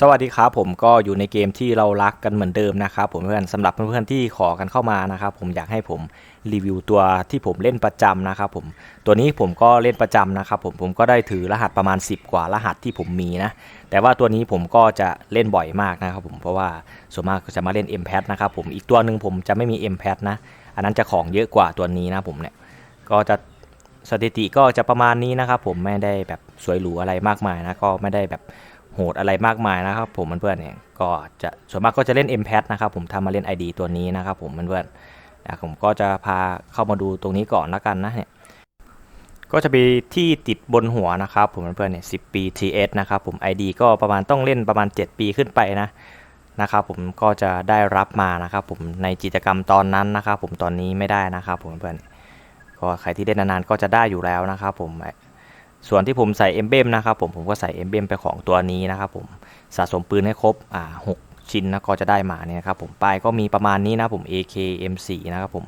สวัสดีครับผมก็อยู่ในเกมที่เรารักกันเหมือนเดิมนะครับผมเพื่อนสำหรับเพื่อนๆที่ขอกันเข้ามานะครับผมอยากให้ผมรีวิวตัวที่ผมเล่นประจำนะครับผมตัวนี้ผมก็เล่นประจำนะครับผมผมก็ได้ถือรหัสประมาณ 10 กว่ารหัสที่ผมมีนะแต่ว่าตัวนี้ผมก็จะเล่นบ่อยมากนะครับผมเพราะว่าส่วนมากจะมาเล่น m p a d นะครับผมอีกตัวหนึ่งผมจะไม่มี m p a d นะอันนั้นจะของเยอะกว่าตัวนี้นะผมเนี่ยก็จะสถิติก็จะประมาณนี้นะครับผมไม่ได้แบบสวยหรูอะไรมากมายนะก็ไม่ได้แบบ โหดอะไรมากมายนะครับ ผมเพื่อนๆเนี่ยก็จะส่วนมากก็จะเล่น m p a d นะครับผมทำมาเล่น ID ตัวนี้นะครับผมเพื่อนๆนะผมก็จะพาเข้ามาดูตรงนี้ก่อนละกันนะเนี่ยก็จะมีที่ติดบนหัวนะครับผมเพื่อนๆเนี่ย10ปี TS นะครับผม ID ก็ประมาณต้องเล่นประมาณ 7 ปีขึ้นไปนะนะครับผมก็จะได้รับมานะครับผมในกิจกรรมตอนนั้นนะครับผมตอนนี้ไม่ได้นะครับผมเพื่อนก็ใครที่เล่นนานๆก็จะได้อยู่แล้วนะครับผม ส่วนที่ผมใส่เอ็มเบมนะครับผมผมก็ใส่เอ็มเบมไปของตัวนี้นะครับผมสะสมปืนให้ครบอ่าหกชิ้นนะก็จะได้มาเนี่ยครับผมป้ายก็มีประมาณนี้นะผม AK M4 นะครับผม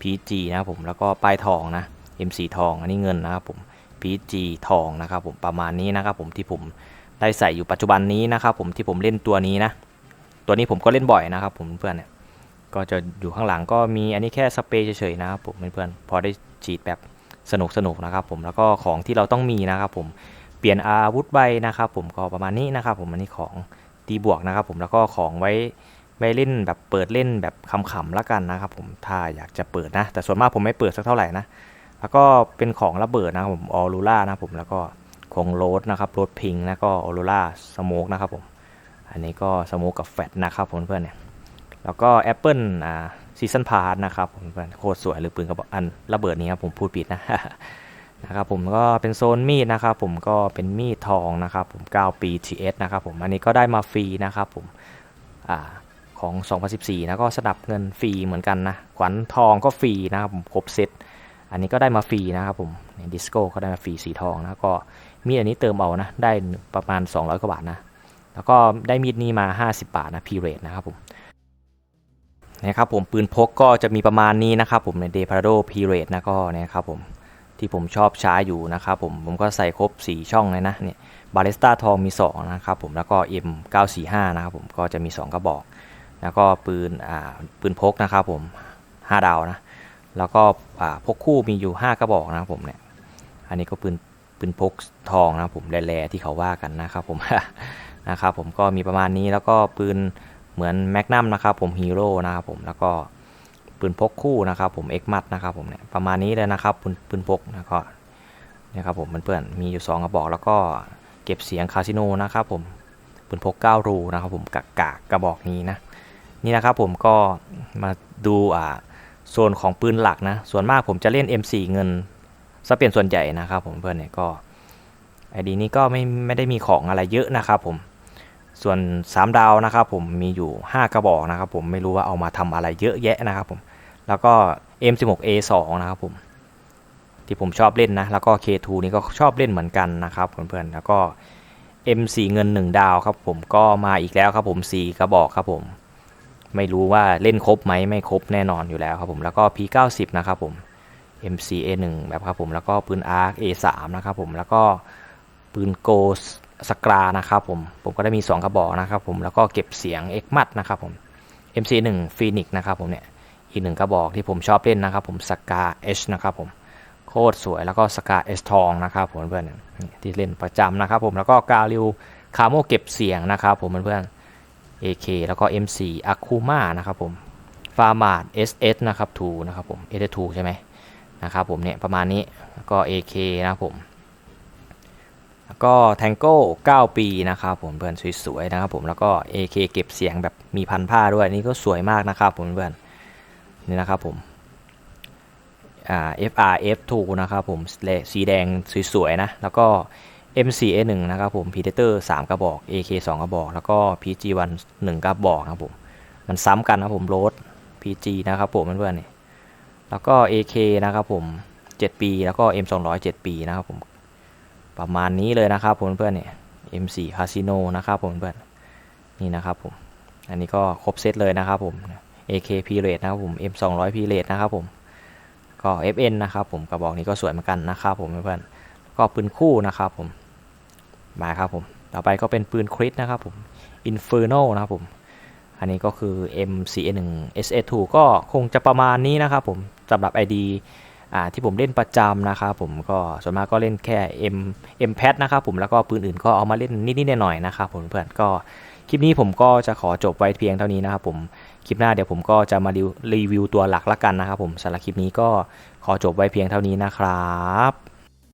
PG นะครับผมแล้วก็ป้ายทองนะ M4 ทองอันนี้เงินนะครับผม PG ทองนะครับผมประมาณนี้นะครับผมที่ผมได้ใส่อยู่ปัจจุบันนี้นะครับผมที่ผมเล่นตัวนี้นะ ตัวนี้ผมก็เล่นบ่อยนะครับผมเพื่อนเนี่ยก็จะอยู่ข้างหลังก็มีอันนี้แค่สเปรย์เฉยๆนะครับผมเพื่อนๆพอได้ฉีดแบบ สนุกสนุกนะครับผมแล้วก็ของที่เราต้องมีนะครับผมเปลี่ยนอาวุธใบนะครับผมก็ประมาณนี้นะครับผมอันนี้ของตีบวกนะครับผมแล้วก็ของไว้ไว้เล่นแบบเปิดเล่นแบบขำๆแล้วกันนะครับผมถ้าอยากจะเปิดนะ แต่ส่วนมากผมไม่เปิดสักเท่าไหร่นะแล้วก็เป็นของระเบิดนะครับผมออรูล่านะครับผมแล้วก็ของโรดนะครับโรดพิงแล้วก็ออรูล่าสโมกนะครับผมอันนี้ก็สโมกกับแฟตนะครับผมเพื่อนเนี่ยแล้วก็แอปเปิลอ่า ซีซันพาร์ทนะครับผมเพื่อนโคตรสวยหรือปืนกระบอกอันระเบิดนี้ครับผมพูดผิดนะนะครับผมก็เป็นโซนมีดนะครับผมก็เป็นมีดทองนะครับผม 9 ปี TS นะครับผมอันนี้ก็ได้มาฟรีนะครับผมอ่าของ 2014นะก็สนับเงินฟรีเหมือนกันนะขวัญทองก็ฟรีนะครับผมครบเซตอันนี้ก็ได้มาฟรีนะครับผมดิสโก้ก็ได้มาฟรีสีทองนะก็มีดอันนี้เติมเอานะได้ประมาณ 200กว่าบาทนะแล้วก็ได้มีดนี้มา 50 บาทนะพีเรทนะครับผม นะครับผมปืนพกก็จะมีประมาณนี้นะครับผมใน d e p a r a d o Period นะก็เนี่ยครับผมที่ผมชอบใช้อยู่นะครับผมผมก็ใส่ครบ 4 ช่องเลยนะเนี่ยบาเลสตาทองมี 2 นะครับผมแล้วก็ M945 นะครับผมก็จะมี 2 กระบอก แล้วก็ปืนอ่าปืนพกนะครับผม 5 ดาวนะ แล้วก็อ่าพกคู่มีอยู่ 5 กระบอกนะครับผมเนี่ยอันนี้ก็ปืนปืนพกทองนะครับผมแร่ๆที่เขาว่ากันนะครับผมนะครับผมก็มีประมาณนี้แล้วก็ปืน เหมือนแมกนัมนะครับผมฮีโร่นะครับผมแล้วก็ปืนพกคู่นะครับผมเอ็กมัดนะครับผมเนี่ยประมาณนี้เลยนะครับปืนปืนพกนะก็นะครับผมเพื่อนๆมีอยู่ 2 กระบอกแล้วก็เก็บเสียงคาสิโนนะครับผมปืนพก 9 รูนะครับผมกากกากกระบอกนี้นะนี่นะครับผมก็มาดูอ่าโซนของปืนหลักนะส่วนมากผมจะเล่น M4 เงินซะเป็นส่วนใหญ่นะครับผมเพื่อนเนี่ยก็ไอดีนี้ก็ไม่ไม่ได้มีของอะไรเยอะนะครับผม ส่วน 3 ดาวนะครับผมมีอยู่ 5 กระบอกนะครับผมไม่รู้ว่าเอามาทำอะไรเยอะแยะนะครับผมแล้วก็ M16A2 นะครับผมที่ผมชอบเล่นนะแล้วก็ K2 นี่ก็ชอบเล่นเหมือนกันนะครับเพื่อนๆแล้วก็ M4 เงิน 1 ดาวครับผมก็มาอีกแล้วครับผม4กระบอกครับผมไม่รู้ว่าเล่นครบไหมไม่ครบแน่นอนอยู่แล้วครับผมแล้วก็ P90 นะครับผม MCA1 แบบครับผมแล้วก็ปืน ARC A3 นะครับผมแล้วก็ปืนโก สกรานะครับผม ผมก็ได้มี 2 กระบอกนะครับผม แล้วก็เก็บเสียง X มัดนะครับผม MC1 Phoenix นะครับผมเนี่ย อีกหนึ่งกระบอกที่ผมชอบเล่นนะครับผมสกา H นะครับผม โคตรสวยแล้วก็สกา S ทองนะครับผมเพื่อนๆที่เล่นประจำนะครับผม แล้วก็กาลิวคาโมเก็บเสียงนะครับผมเพื่อนๆ AK แล้วก็ M4 Akuma นะครับผมฟาร์มาด SS นะครับ2นะครับผม S2 ใช่ไหมนะครับผมเนี่ยประมาณนี้แล้วก็ AK นะครับผม แล้วก็ Tango 9 ปีนะครับผมเพื่อนสวยๆนะครับผมแล้วก็ AK เก็บเสียงแบบมีพันผ้าด้วยนี่ก็สวยมากนะครับผมเพื่อนนี่นะครับผมอ่า FRF2 นะครับผมสีแดงสวยๆนะแล้วก็ M4A1 นะครับผม Predator 3 กระบอก AK 2 กระบอก แล้วก็ PG1 1กระบอกนะครับผมมันซ้ำกันนะผมโรด PG นะครับผมเพื่อนๆนี่แล้วก็ AK นะครับผม 7 ปี แล้วก็ M200 7ปีนะครับผม ประมาณนี้เลยนะครับผมเพื่อนเนี่ย M4 Casino นะครับผมเพื่อนนี่นะครับผมอันนี้ก็ครบเซตเลยนะครับผม AK P rate นะครับผม M200 P rate นะครับผมก็ FN นะครับผมกระบอกนี้ก็สวยเหมือนกันนะครับผมเพื่อนก็ปืนคู่นะครับผมมาครับผมต่อไปก็เป็นปืนคริสนะครับผม Inferno นะครับผมอันนี้ก็คือ MCN1 SS2 ก็คงจะประมาณนี้นะครับผมสำหรับ ID ที่ผมเล่นประจำนะครับผมก็ส่วนมากก็เล่นแค่ M M p a d นะครับผมแล้วก็ปืนอื่นก็เอามาเล่นนิดๆหน่อยๆนะครับผมเพื่อนก็คลิปนี้ผมก็จะขอจบไว้เพียงเท่านี้นะครับผมคลิปหน้าเดี๋ยวผมก็จะมารีวิวตัวหลักละกันนะครับผมสำหรับคลิปนี้ก็ขอจบไว้เพียงเท่านี้นะครับ